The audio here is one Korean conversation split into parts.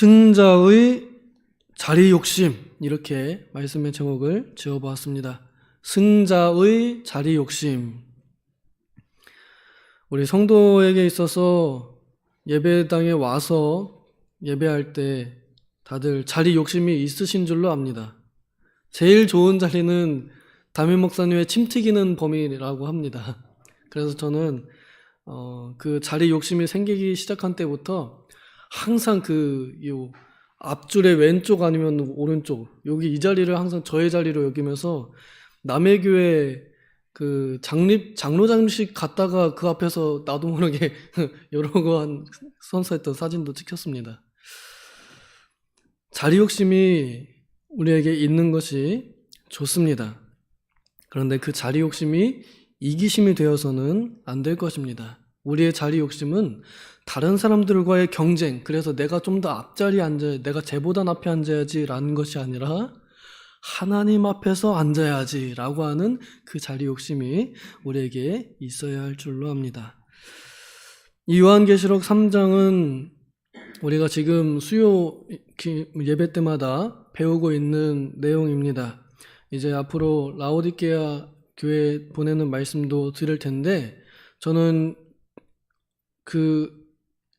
승자의 자리 욕심 이렇게 말씀의 제목을 지어보았습니다. 승자의 자리 욕심. 우리 성도에게 있어서 예배당에 와서 예배할 때 다들 자리 욕심이 있으신 줄로 압니다. 제일 좋은 자리는 담임 목사님의 침 튀기는 범위라고 합니다. 그래서 저는 어, 그 자리 욕심이 생기기 시작한 때부터 항상 그 요 앞줄의 왼쪽 아니면 오른쪽 여기 이 자리를 항상 저의 자리로 여기면서 남의 교회 그 장립 장로 장식 갔다가 그 앞에서 나도 모르게 여러 번 선서했던 사진도 찍혔습니다. 자리 욕심이 우리에게 있는 것이 좋습니다. 그런데 그 자리 욕심이 이기심이 되어서는 안 될 것입니다. 우리의 자리 욕심은 다른 사람들과의 경쟁, 그래서 내가 좀 더 앞자리에 앉아야, 내가 쟤보다 앞에 앉아야지라는 것이 아니라 하나님 앞에서 앉아야지라고 하는 그 자리 욕심이 우리에게 있어야 할 줄로 압니다. 이 요한계시록 3장은 우리가 지금 수요 기- 예배 때마다 배우고 있는 내용입니다. 이제 앞으로 라오디게아 교회 보내는 말씀도 들을 텐데 저는 그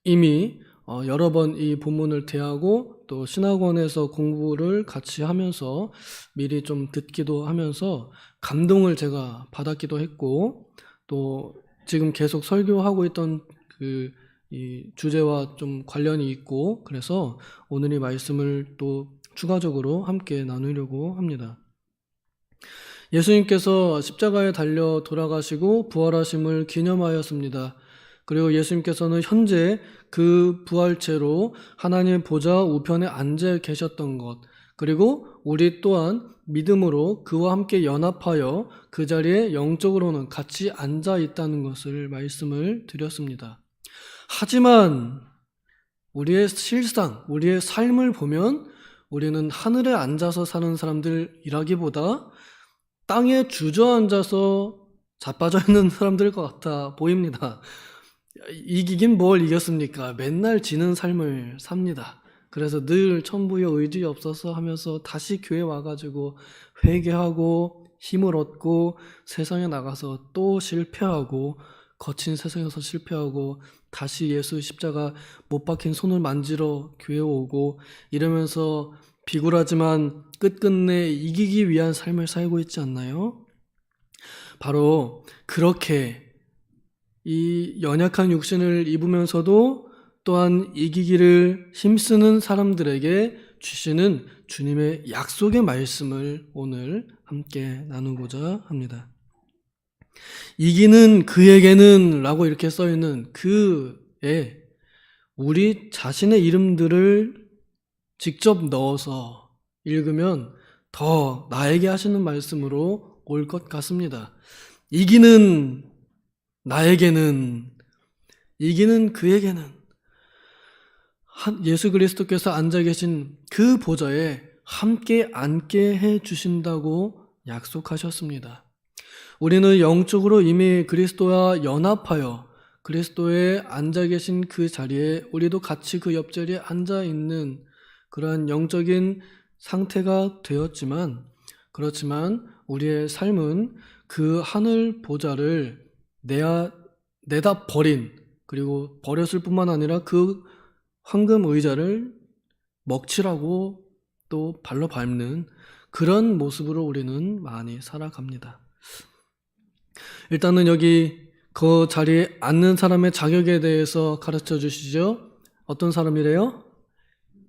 이미 어, 여러 번 이 본문을 대하고 또 신학원에서 공부를 같이 하면서 미리 좀 듣기도 하면서 감동을 제가 받았기도 했고 또 지금 계속 설교하고 있던 그 이 주제와 좀 관련이 있고 그래서 오늘 이 말씀을 또 추가적으로 함께 나누려고 합니다. 예수님께서 십자가에 달려 돌아가시고 부활하심을 기념하였습니다. 그리고 예수님께서는 현재 그 부활체로 하나님의 보좌 우편에 앉아 계셨던 것, 그리고 우리 또한 믿음으로 그와 함께 연합하여 그 자리에 영적으로는 같이 앉아 있다는 것을 말씀을 드렸습니다. 하지만 우리의 실상, 우리의 삶을 보면 우리는 하늘에 앉아서 사는 사람들이라기보다 땅에 주저앉아서 자빠져 있는 사람들 것 같아 보입니다. 이기긴 뭘 이겼습니까? 맨날 지는 삶을 삽니다. 그래서 늘 천부여 의지 없어서 하면서 다시 교회 와가지고 회개하고 힘을 얻고 세상에 나가서 또 실패하고 거친 세상에서 실패하고 다시 예수 십자가 못 박힌 손을 만지러 교회 오고 이러면서 비굴하지만 끝끝내 이기기 위한 삶을 살고 있지 않나요? 바로 그렇게 이 연약한 육신을 입으면서도 또한 이기기를 힘쓰는 사람들에게 주시는 주님의 약속의 말씀을 오늘 함께 나누고자 합니다. 이기는 그에게는 라고 이렇게 써 있는 그에 우리 자신의 이름들을 직접 넣어서 읽으면 더 나에게 하시는 말씀으로 올 것 같습니다. 이기는 나에게는 이기는 그에게는 한- 예수 그리스도께서 앉아 계신 그 보좌에 함께 앉게 해 주신다고 약속하셨습니다. 우리는 영적으로 이미 그리스도와 연합하여 그리스도에 앉아 계신 그 자리에 우리도 같이 그 옆자리에 앉아 있는 그러한 영적인 상태가 되었지만 그렇지만 우리의 삶은 그 하늘 보좌를 내야 내다 버린 그리고 버렸을 뿐만 아니라 그 황금 의자를 먹칠하고 또 발로 밟는 그런 모습으로 우리는 많이 살아갑니다. 일단은 여기 그 자리에 앉는 사람의 자격에 대해서 가르쳐 주시죠. 어떤 사람이래요?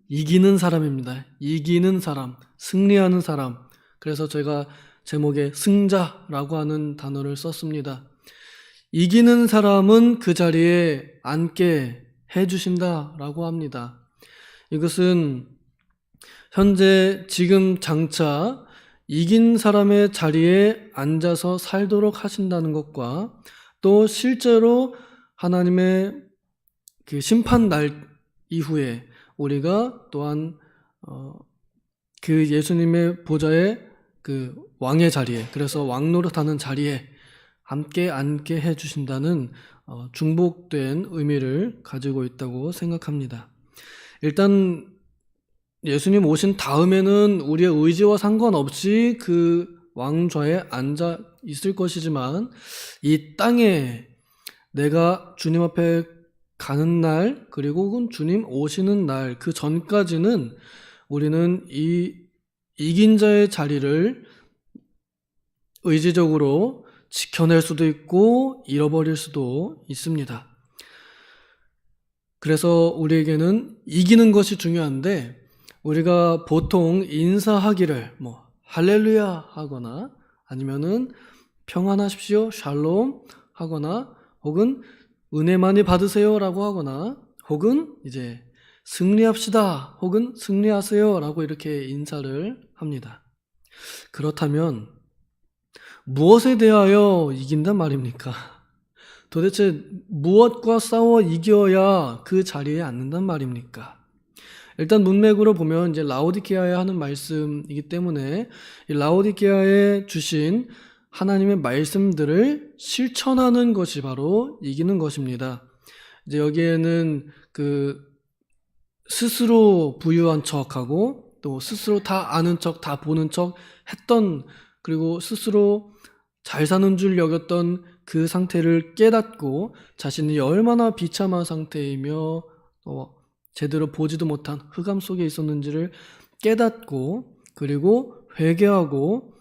이기는 사람입니다. 이기는 사람, 승리하는 사람. 그래서 제가 제목에 승자라고 하는 단어를 썼습니다. 이기는 사람은 그 자리에 앉게 해주신다라고 합니다. 이것은 현재 지금 장차 이긴 사람의 자리에 앉아서 살도록 하신다는 것과 또 실제로 하나님의 그 심판 날 이후에 우리가 또한 어, 그 예수님의 보좌에 그 왕의 자리에 그래서 왕 노릇하는 자리에 함께 앉게 해 주신다는 어, 중복된 의미를 가지고 있다고 생각합니다. 일단 예수님 오신 다음에는 우리의 의지와 상관없이 그 왕좌에 앉아 있을 것이지만 이 땅에 내가 주님 앞에 가는 날 그리고 혹은 주님 오시는 날 그 전까지는 우리는 이 이긴 자의 자리를 의지적으로 지켜낼 수도 있고 잃어버릴 수도 있습니다. 그래서 우리에게는 이기는 것이 중요한데 우리가 보통 인사하기를 뭐 할렐루야 하거나 아니면은 평안하십시오 샬롬 하거나 혹은 은혜 많이 받으세요라고 하거나 혹은 이제 승리합시다 혹은 승리하세요라고 이렇게 인사를 합니다. 그렇다면 무엇에 대하여 이긴단 말입니까? 도대체 무엇과 싸워 이겨야 그 자리에 앉는단 말입니까? 일단 문맥으로 보면 이제 라오디케아에 하는 말씀이기 때문에 이 라오디케아에 주신 하나님의 말씀들을 실천하는 것이 바로 이기는 것입니다. 이제 여기에는 그 스스로 부유한 척하고 또 스스로 다 아는 척, 다 보는 척 했던 그리고 스스로 잘 사는 줄 여겼던 그 상태를 깨닫고 자신이 얼마나 비참한 상태이며 또 제대로 보지도 못한 흑암 속에 있었는지를 깨닫고 그리고 회개하고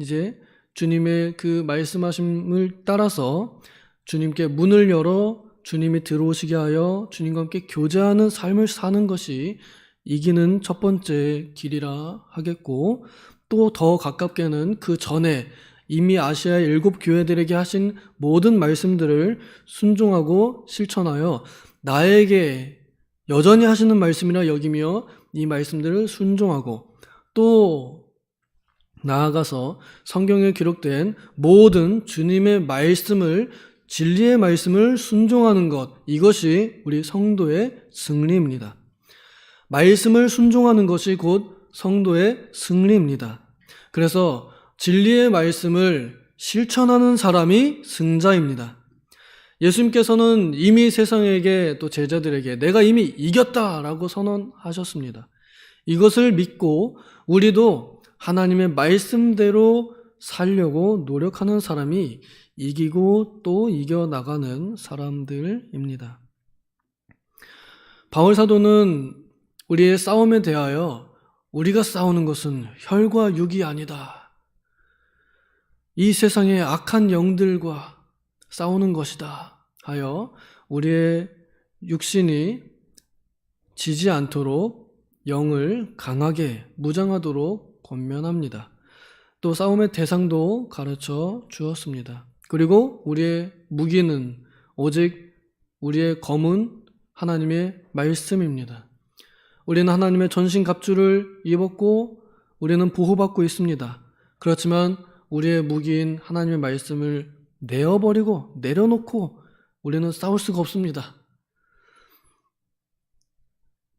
이제 주님의 그 말씀하심을 따라서 주님께 문을 열어 주님이 들어오시게 하여 주님과 함께 교제하는 삶을 사는 것이 이기는 첫 번째 길이라 하겠고 또 더 가깝게는 그 전에 이미 아시아의 일곱 교회들에게 하신 모든 말씀들을 순종하고 실천하여 나에게 여전히 하시는 말씀이라 여기며 이 말씀들을 순종하고 또 나아가서 성경에 기록된 모든 주님의 말씀을 진리의 말씀을 순종하는 것 이것이 우리 성도의 승리입니다. 말씀을 순종하는 것이 곧 성도의 승리입니다. 그래서 진리의 말씀을 실천하는 사람이 승자입니다. 예수님께서는 이미 세상에게 또 제자들에게 내가 이미 이겼다라고 선언하셨습니다. 이것을 믿고 우리도 하나님의 말씀대로 살려고 노력하는 사람이 이기고 또 이겨나가는 사람들입니다. 바울 사도는 우리의 싸움에 대하여 우리가 싸우는 것은 혈과 육이 아니다. 이 세상의 악한 영들과 싸우는 것이다. 하여 우리의 육신이 지지 않도록 영을 강하게 무장하도록 권면합니다. 또 싸움의 대상도 가르쳐 주었습니다. 그리고 우리의 무기는 오직 우리의 검은 하나님의 말씀입니다. 우리는 하나님의 전신 갑주를 입었고 우리는 보호받고 있습니다. 그렇지만 우리의 무기인 하나님의 말씀을 내어버리고 내려놓고 우리는 싸울 수가 없습니다.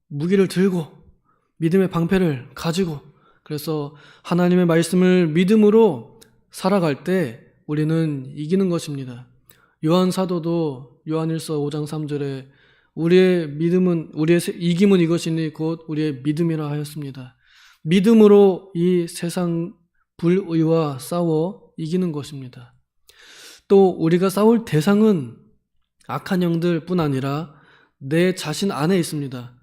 무기를 들고 믿음의 방패를 가지고 그래서 하나님의 말씀을 믿음으로 살아갈 때 우리는 이기는 것입니다. 요한 사도도 요한일서 5장 3절에 우리의 믿음은 우리의 이김은 이것이니 곧 우리의 믿음이라 하였습니다. 믿음으로 이 세상 불의와 싸워 이기는 것입니다. 또 우리가 싸울 대상은 악한 영들 뿐 아니라 내 자신 안에 있습니다.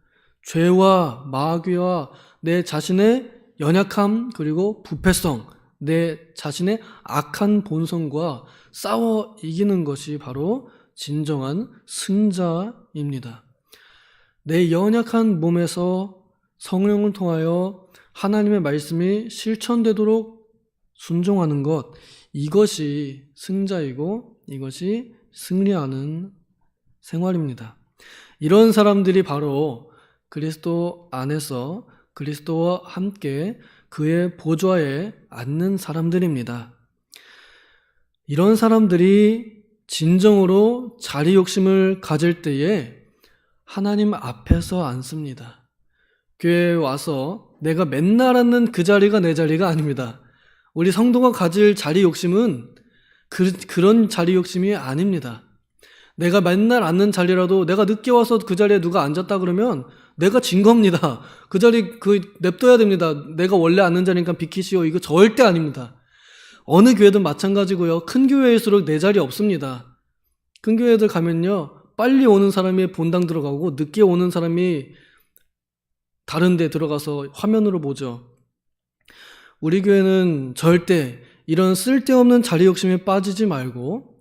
죄와 마귀와 내 자신의 연약함 그리고 부패성, 내 자신의 악한 본성과 싸워 이기는 것이 바로 진정한 승자입니다. 내 연약한 몸에서 성령을 통하여 하나님의 말씀이 실천되도록 순종하는 것, 이것이 승자이고 이것이 승리하는 생활입니다. 이런 사람들이 바로 그리스도 안에서 그리스도와 함께 그의 보좌에 앉는 사람들입니다. 이런 사람들이 진정으로 자리 욕심을 가질 때에 하나님 앞에서 앉습니다. 교회에 와서 내가 맨날 앉는 그 자리가 내 자리가 아닙니다. 우리 성도가 가질 자리 욕심은 그, 그런 자리 욕심이 아닙니다. 내가 맨날 앉는 자리라도 내가 늦게 와서 그 자리에 누가 앉았다 그러면 내가 진 겁니다. 그 자리 그 냅둬야 됩니다. 내가 원래 앉는 자리니까 비키시오. 이거 절대 아닙니다. 어느 교회든 마찬가지고요. 큰 교회일수록 내 자리 없습니다. 큰 교회들 가면요. 빨리 오는 사람이 본당 들어가고 늦게 오는 사람이 다른 데 들어가서 화면으로 보죠. 우리 교회는 절대 이런 쓸데없는 자리 욕심에 빠지지 말고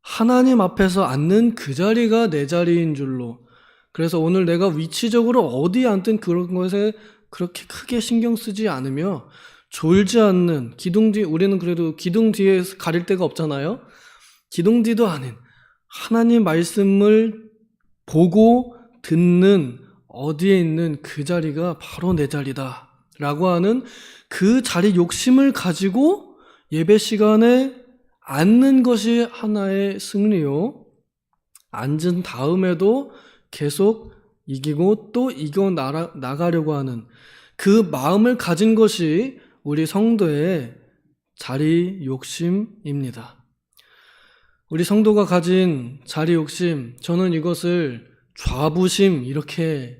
하나님 앞에서 앉는 그 자리가 내 자리인 줄로 그래서 오늘 내가 위치적으로 어디 앉든 그런 것에 그렇게 크게 신경 쓰지 않으며 졸지 않는 기둥 뒤 우리는 그래도 기둥 뒤에 가릴 데가 없잖아요. 기둥 뒤도 아닌 하나님 말씀을 보고 듣는 어디에 있는 그 자리가 바로 내 자리다. 라고 하는 그 자리 욕심을 가지고 예배 시간에 앉는 것이 하나의 승리요. 앉은 다음에도 계속 이기고 또 이겨 나가려고 하는 그 마음을 가진 것이 우리 성도의 자리 욕심입니다. 우리 성도가 가진 자리 욕심, 저는 이것을 좌부심 이렇게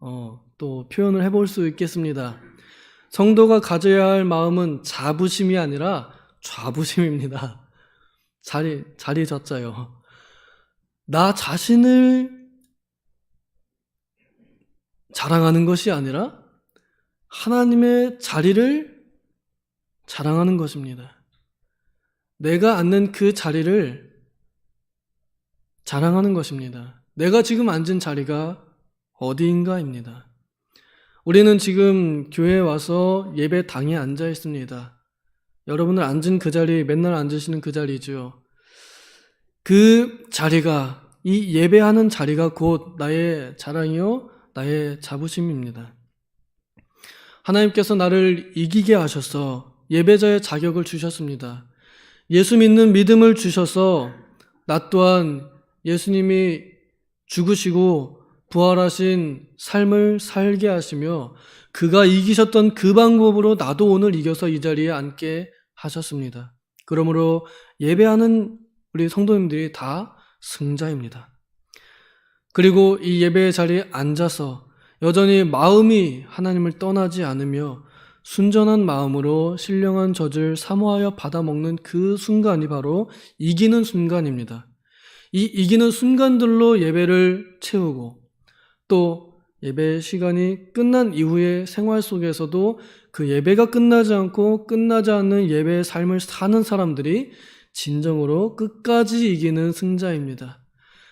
어, 또 표현을 해볼 수 있겠습니다. 성도가 가져야 할 마음은 자부심이 아니라 좌부심입니다. 자리 자리 졌자요. 나 자신을 자랑하는 것이 아니라 하나님의 자리를 자랑하는 것입니다. 내가 앉는 그 자리를 자랑하는 것입니다. 내가 지금 앉은 자리가 어디인가입니다. 우리는 지금 교회에 와서 예배 당에 앉아 있습니다. 여러분을 앉은 그 자리, 맨날 앉으시는 그 자리죠. 그 자리가, 이 예배하는 자리가 곧 나의 자랑이요, 나의 자부심입니다. 하나님께서 나를 이기게 하셔서 예배자의 자격을 주셨습니다. 예수 믿는 믿음을 주셔서 나 또한 예수님이 죽으시고 부활하신 삶을 살게 하시며 그가 이기셨던 그 방법으로 나도 오늘 이겨서 이 자리에 앉게 하셨습니다. 그러므로 예배하는 우리 성도님들이 다 승자입니다. 그리고 이 예배의 자리에 앉아서 여전히 마음이 하나님을 떠나지 않으며 순전한 마음으로 신령한 젖을 사모하여 받아먹는 그 순간이 바로 이기는 순간입니다. 이 이기는 순간들로 예배를 채우고 또 예배 시간이 끝난 이후의 생활 속에서도 그 예배가 끝나지 않고 끝나지 않는 예배의 삶을 사는 사람들이 진정으로 끝까지 이기는 승자입니다.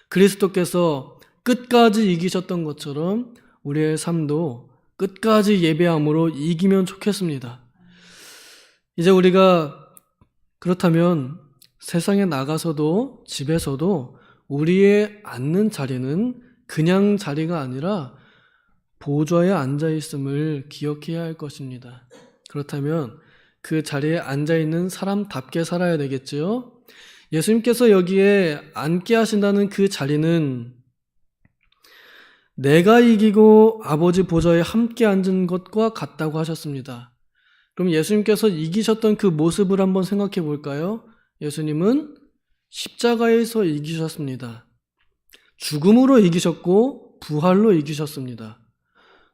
그리스도께서 끝까지 이기셨던 것처럼 우리의 삶도 끝까지 예배함으로 이기면 좋겠습니다. 이제 우리가 그렇다면 세상에 나가서도 집에서도 우리의 앉는 자리는 그냥 자리가 아니라 보좌에 앉아 있음을 기억해야 할 것입니다. 그렇다면 그 자리에 앉아 있는 사람답게 살아야 되겠지요. 예수님께서 여기에 앉게 하신다는 그 자리는 내가 이기고 아버지 보좌에 함께 앉은 것과 같다고 하셨습니다. 그럼 예수님께서 이기셨던 그 모습을 한번 생각해 볼까요? 예수님은 십자가에서 이기셨습니다. 죽음으로 이기셨고 부활로 이기셨습니다.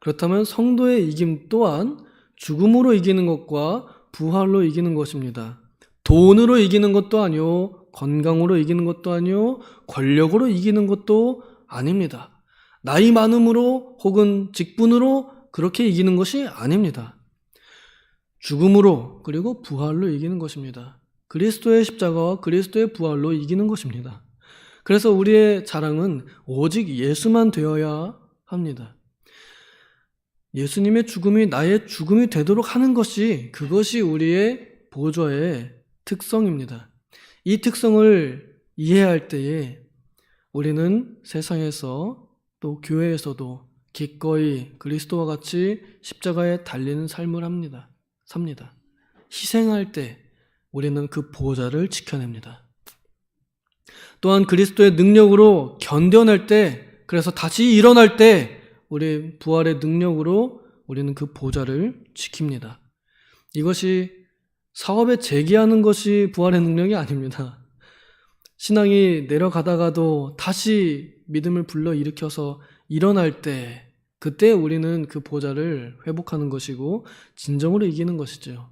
그렇다면 성도의 이김 또한 죽음으로 이기는 것과 부활로 이기는 것입니다. 돈으로 이기는 것도 아니요, 건강으로 이기는 것도 아니요, 권력으로 이기는 것도 아닙니다. 나이 많음으로 혹은 직분으로 그렇게 이기는 것이 아닙니다. 죽음으로 그리고 부활로 이기는 것입니다. 그리스도의 십자가와 그리스도의 부활로 이기는 것입니다. 그래서 우리의 자랑은 오직 예수만 되어야 합니다. 예수님의 죽음이 나의 죽음이 되도록 하는 것이 그것이 우리의 보좌의 특성입니다. 이 특성을 이해할 때에 우리는 세상에서 또 교회에서도 기꺼이 그리스도와 같이 십자가에 달리는 삶을 합니다. 삽니다. 희생할 때 우리는 그 보좌를 지켜냅니다. 또한 그리스도의 능력으로 견뎌낼 때, 그래서 다시 일어날 때, 우리 부활의 능력으로 우리는 그 보좌를 지킵니다. 이것이 사업에 재기하는 것이 부활의 능력이 아닙니다. 신앙이 내려가다가도 다시 믿음을 불러 일으켜서 일어날 때 그때 우리는 그 보좌를 회복하는 것이고 진정으로 이기는 것이죠.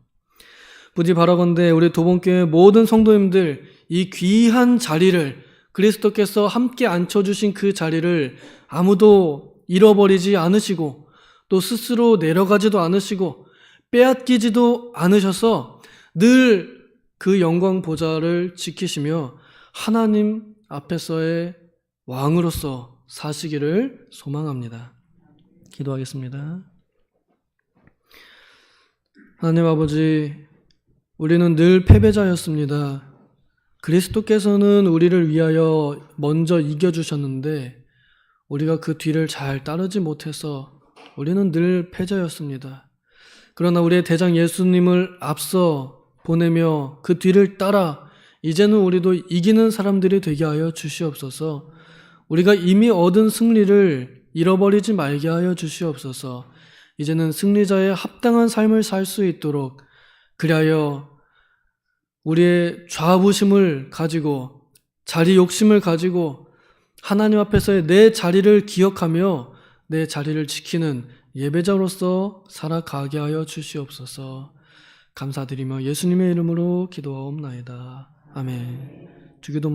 부디 바라건대 우리 도봉교회 모든 성도님들 이 귀한 자리를 그리스도께서 함께 앉혀주신 그 자리를 아무도 잃어버리지 않으시고 또 스스로 내려가지도 않으시고 빼앗기지도 않으셔서 늘 그 영광 보좌를 지키시며 하나님 앞에서의 왕으로서 사시기를 소망합니다. 기도하겠습니다. 하나님 아버지, 우리는 늘 패배자였습니다. 그리스도께서는 우리를 위하여 먼저 이겨주셨는데, 우리가 그 뒤를 잘 따르지 못해서 우리는 늘 패자였습니다. 그러나 우리의 대장 예수님을 앞서 보내며 그 뒤를 따라 이제는 우리도 이기는 사람들이 되게 하여 주시옵소서. 우리가 이미 얻은 승리를 잃어버리지 말게 하여 주시옵소서. 이제는 승리자의 합당한 삶을 살 수 있도록 그리하여 우리의 좌부심을 가지고 자리 욕심을 가지고 하나님 앞에서의 내 자리를 기억하며 내 자리를 지키는 예배자로서 살아가게 하여 주시옵소서. 감사드리며 예수님의 이름으로 기도하옵나이다. 아멘. 주기도문으로